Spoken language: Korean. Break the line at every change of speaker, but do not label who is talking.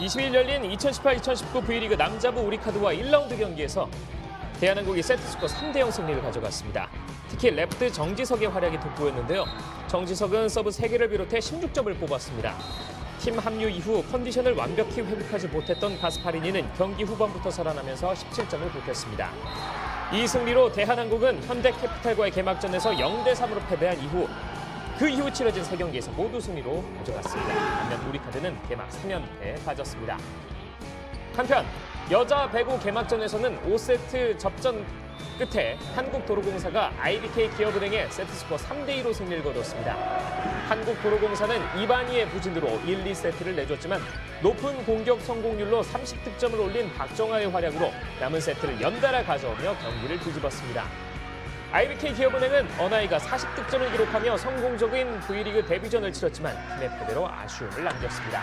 20일 열린 2018-2019 V리그 남자부 우리카드와 1라운드 경기에서 대한항공이 세트스코어 3대0 승리를 가져갔습니다. 특히 레프트 정지석의 활약이 돋보였는데요. 정지석은 서브 3개를 비롯해 16점을 뽑았습니다. 팀 합류 이후 컨디션을 완벽히 회복하지 못했던 가스파리니는 경기 후반부터 살아나면서 17점을 보탰습니다. 이 승리로 대한항공은 현대캐피탈과의 개막전에서 0대 3으로 패배한 이후 그 이후 치러진 세 경기에서 모두 승리로 가져갔습니다. 반면 우리 카드는 개막 3연패에 빠졌습니다. 한편 여자 배구 개막전에서는 5세트 접전 끝에 한국도로공사가 IBK 기업은행에 세트스코어 3대 2로 승리를 거뒀습니다. 한국도로공사는 이반희의 부진으로 1, 2세트를 내줬지만 높은 공격 성공률로 30득점을 올린 박정아의 활약으로 남은 세트를 연달아 가져오며 경기를 뒤집었습니다. IBK 기업은행은 어나이가 40득점을 기록하며 성공적인 V리그 데뷔전을 치렀지만 팀의 패배로 아쉬움을 남겼습니다.